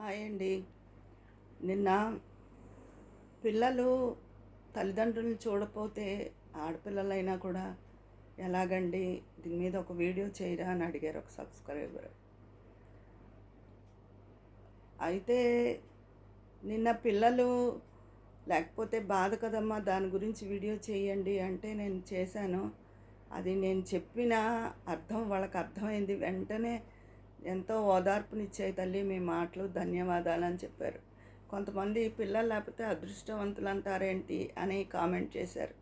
Hi అండి. నిన్న పిల్లలు తల్లిదండ్రులను చూడపోతే ఆడపిల్లలైనా కూడా ఎలాగండి దీని మీద ఒక వీడియో చేయరా అని అడిగారు ఒక సబ్స్క్రైబర్. అయితే నిన్న పిల్లలు లేకపోతే బాధ కదమ్మా దాని గురించి వీడియో చేయండి అంటే నేను చేశాను. అది నేను చెప్పిన అర్థం వాళ్ళకి అర్థమైంది. వెంటనే ఎంతో ఓదార్పునిచ్చాయి తల్లి మీ మాటలు ధన్యవాదాలు అని చెప్పారు. కొంతమంది పిల్లలు లేకపోతే అదృష్టవంతులు అంటారేంటి అని కామెంట్ చేశారు.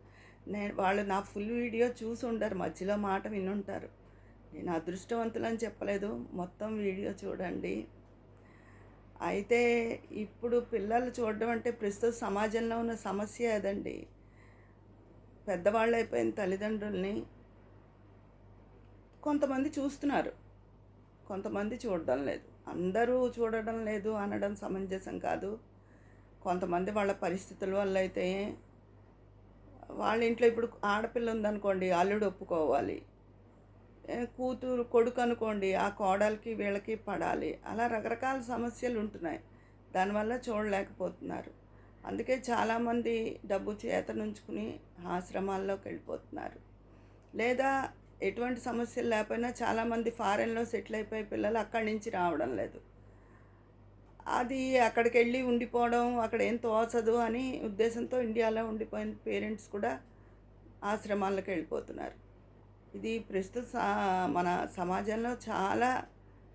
నేను వాళ్ళు నా ఫుల్ వీడియో చూసి ఉండరు మధ్యలో మాట వినుంటారు. నేను అదృష్టవంతులు అని చెప్పలేదు మొత్తం వీడియో చూడండి. అయితే ఇప్పుడు పిల్లలు చూడడం అంటే ప్రస్తుత సమాజంలో ఉన్న సమస్య అదండి పెద్దవాళ్ళు అయిపోయిన తల్లిదండ్రుల్ని కొంతమంది చూస్తున్నారు. కొంతమంది చూడడం లేదు. అందరూ చూడడం లేదు అనడం సమంజసం కాదు. కొంతమంది వాళ్ళ పరిస్థితుల వల్ల అయితే వాళ్ళ ఇంట్లో ఇప్పుడు ఆడపిల్ల ఉందనుకోండి అల్లుడు ఒప్పుకోవాలి. కూతురు కొడుకు అనుకోండి ఆ కోడలికి వీళ్ళకి పడాలి. అలా రకరకాల సమస్యలు ఉంటున్నాయి. దానివల్ల చూడలేకపోతున్నారు. అందుకే చాలామంది డబ్బు చేతనుంచుకుని ఆశ్రమాల్లోకి వెళ్ళిపోతున్నారు. లేదా ఎటువంటి సమస్యలు లేకపోయినా చాలామంది ఫారెన్లో సెటిల్ అయిపోయే పిల్లలు అక్కడి నుంచి రావడం లేదు. అది అక్కడికి వెళ్ళి ఉండిపోవడం అక్కడ ఏం తోచదు అని ఉద్దేశంతో ఇండియాలో ఉండిపోయిన పేరెంట్స్ కూడా ఆశ్రమాలకు వెళ్ళిపోతున్నారు. ఇది ప్రస్తుత మన సమాజంలో చాలా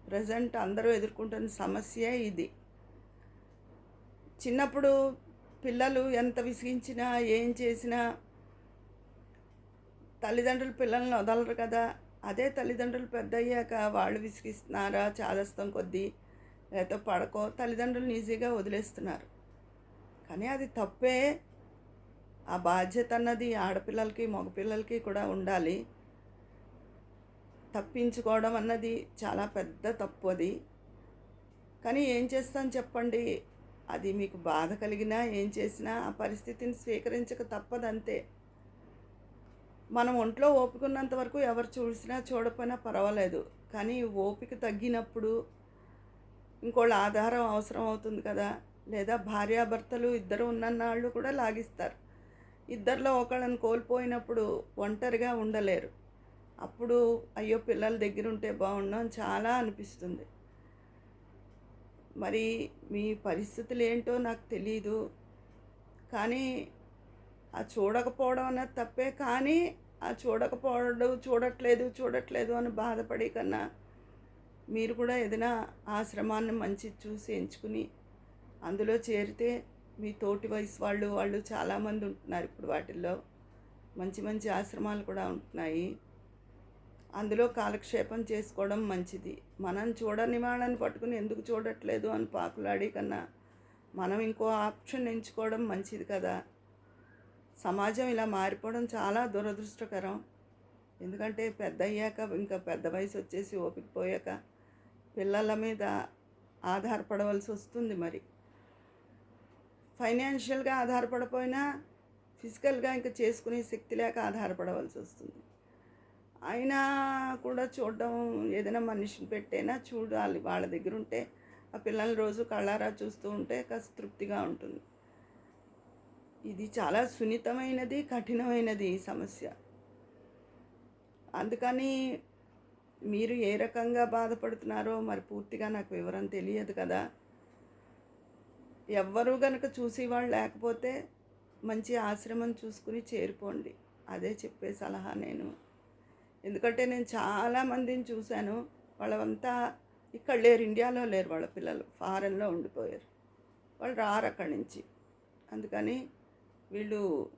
ప్రజెంట్ అందరూ ఎదుర్కొంటున్న సమస్య ఇది. చిన్నప్పుడు పిల్లలు ఎంత విసిగించినా ఏం చేసినా తల్లిదండ్రులు పిల్లల్ని వదలరు కదా. అదే తల్లిదండ్రులు పెద్ద అయ్యాక వాళ్ళు విసిగిస్తున్నారా చాదస్తం కొద్దీ లేకపోతే పడకో తల్లిదండ్రులను ఈజీగా వదిలేస్తున్నారు. కానీ అది తప్పే. ఆ బాధ్యత అన్నది ఆడపిల్లలకి మగపిల్లలకి కూడా ఉండాలి. తప్పించుకోవడం అన్నది చాలా పెద్ద తప్పు అది. కానీ ఏం చేస్తాను చెప్పండి? అది మీకు బాధ కలిగినా ఏం చేసినా ఆ పరిస్థితిని స్వీకరించక తప్పదంతే. మనం ఒంట్లో ఓపిక ఉన్నంత వరకు ఎవరు చూసినా చూడకపోయినా పర్వాలేదు. కానీ ఓపిక తగ్గినప్పుడు ఇంకోళ్ళ ఆధారం అవసరం అవుతుంది కదా. లేదా భార్యాభర్తలు ఇద్దరు ఉన్నన్నాళ్ళు కూడా లాగిస్తారు. ఇద్దరిలో ఒకళ్ళని కోల్పోయినప్పుడు ఒంటరిగా ఉండలేరు. అప్పుడు అయ్యో పిల్లల దగ్గర ఉంటే బాగుండు అని చాలా అనిపిస్తుంది. మరి మీ పరిస్థితులు ఏంటో నాకు తెలీదు. కానీ ఆ చూడకపోవడం అన్నది తప్పే కానీ ఆ చూడకపోవడం చూడట్లేదు చూడట్లేదు అని బాధపడి కన్నా మీరు కూడా ఏదైనా ఆశ్రమాన్ని మంచి చూసి ఎంచుకుని అందులో చేరితే మీ తోటి వయసు వాళ్ళు వాళ్ళు చాలామంది ఉంటున్నారు ఇప్పుడు వాటిల్లో. మంచి మంచి ఆశ్రమాలు కూడా ఉంటున్నాయి. అందులో కాలక్షేపం చేసుకోవడం మంచిది. మనం చూడని వాళ్ళని పట్టుకుని ఎందుకు చూడట్లేదు అని పాకులాడి కన్నా మనం ఇంకో ఆప్షన్ ఎంచుకోవడం మంచిది కదా. సమాజం ఇలా మారిపోవడం చాలా దురదృష్టకరం. ఎందుకంటే పెద్ద అయ్యాక ఇంకా పెద్ద వయసు వచ్చేసి ఓపిక పోయాక పిల్లల మీద ఆధారపడవలసి వస్తుంది మరి. ఫైనాన్షియల్గా ఆధారపడపోయినా ఫిజికల్గా ఇంకా చేసుకునే శక్తి లేక ఆధారపడవలసి వస్తుంది. అయినా కూడా చూడడం ఏదైనా మనిషిని పెట్టైనా చూడాలి. వాళ్ళ దగ్గర ఉంటే ఆ పిల్లల్ని రోజు కళ్ళారా చూస్తూ ఉంటే కాస్త తృప్తిగా ఉంటుంది. ఇది చాలా సున్నితమైనది కఠినమైనది ఈ సమస్య. అందుకని మీరు ఏ రకంగా బాధపడుతున్నారో మరి పూర్తిగా నాకు వివరం తెలియదు కదా. ఎవ్వరూ గనక చూసేవాళ్ళు లేకపోతే మంచి ఆశ్రమం చూసుకుని చేరిపోండి అదే చెప్పే సలహా నేను. ఎందుకంటే నేను చాలా మందిని చూశాను. వాళ్ళంతా ఇక్కడ లేరు ఇండియాలో లేరు వాళ్ళ పిల్లలు. ఫారెన్లో ఉండిపోయారు. వాళ్ళు రారు అక్కడి నుంచి. అందుకని వీళ్ళు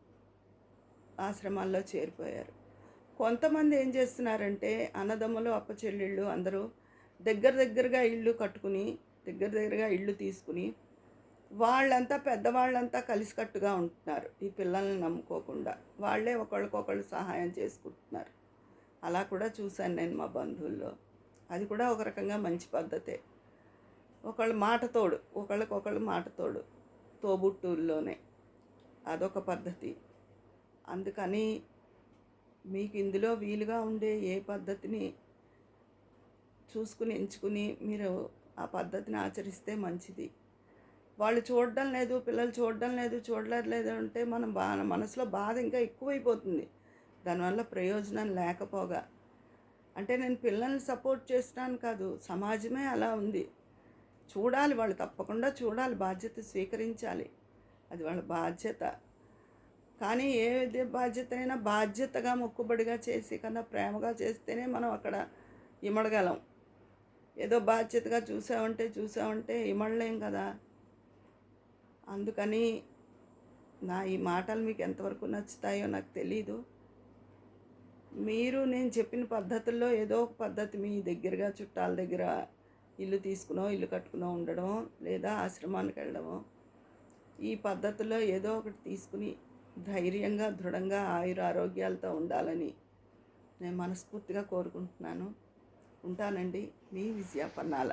ఆశ్రమాల్లో చేరిపోయారు. కొంతమంది ఏం చేస్తున్నారంటే అన్నదమ్ములు అప్పచెల్లెళ్ళు అందరూ దగ్గర దగ్గరగా ఇల్లు కట్టుకుని దగ్గర దగ్గరగా ఇల్లు తీసుకుని వాళ్ళంతా పెద్దవాళ్ళంతా కలిసికట్టుగా ఉంటున్నారు. ఈ పిల్లల్ని నమ్ముకోకుండా వాళ్ళే ఒకళ్ళకొకళ్ళు సహాయం చేసుకుంటున్నారు. అలా కూడా చూశాను నేను మా బంధువుల్లో. అది కూడా ఒక రకంగా మంచి పద్ధతే. ఒకళ్ళు మాటతోడు ఒకళ్ళకొకళ్ళు మాటతోడు తోబుట్టుల్లోనే అదొక పద్ధతి. అందుకని మీకు ఇందులో వీలుగా ఉండే ఏ పద్ధతిని చూసుకుని ఎంచుకుని మీరు ఆ పద్ధతిని ఆచరిస్తే మంచిది. వాళ్ళు చూడడం లేదు పిల్లలు చూడడం లేదు చూడలేదు అంటే మనం బా మనసులో బాధ ఇంకా ఎక్కువైపోతుంది. దానివల్ల ప్రయోజనం లేకపోగా. అంటే నేను పిల్లల్ని సపోర్ట్ చేస్తున్నాను కాదు సమాజమే అలా ఉంది. చూడాలి వాళ్ళు తప్పకుండా చూడాలి బాధ్యత స్వీకరించాలి. అది వాళ్ళ బాధ్యత. కానీ ఏ బాధ్యతనైనా బాధ్యతగా మొక్కుబడిగా చేసి కన్నా ప్రేమగా చేస్తేనే మనం అక్కడ ఇమడగలం. ఏదో బాధ్యతగా చూసామంటే చూసామంటే ఇమడలేం కదా. అందుకని నా ఈ మాటలు మీకు ఎంతవరకు నచ్చుతాయో నాకు తెలీదు. మీరు నేను చెప్పిన పద్ధతుల్లో ఏదో ఒక పద్ధతి మీ దగ్గరగా చుట్టాల దగ్గర ఇల్లు తీసుకునో ఇల్లు కట్టుకునో ఉండడం లేదా ఆశ్రమానికి వెళ్ళడమో ఈ పద్ధతిలో ఏదో ఒకటి తీసుకుని ధైర్యంగా దృఢంగా ఆయుర ఆరోగ్యాలతో ఉండాలని నేను మనస్ఫూర్తిగా కోరుకుంటున్నాను. ఉంటానండి మీ విజయ పన్నాల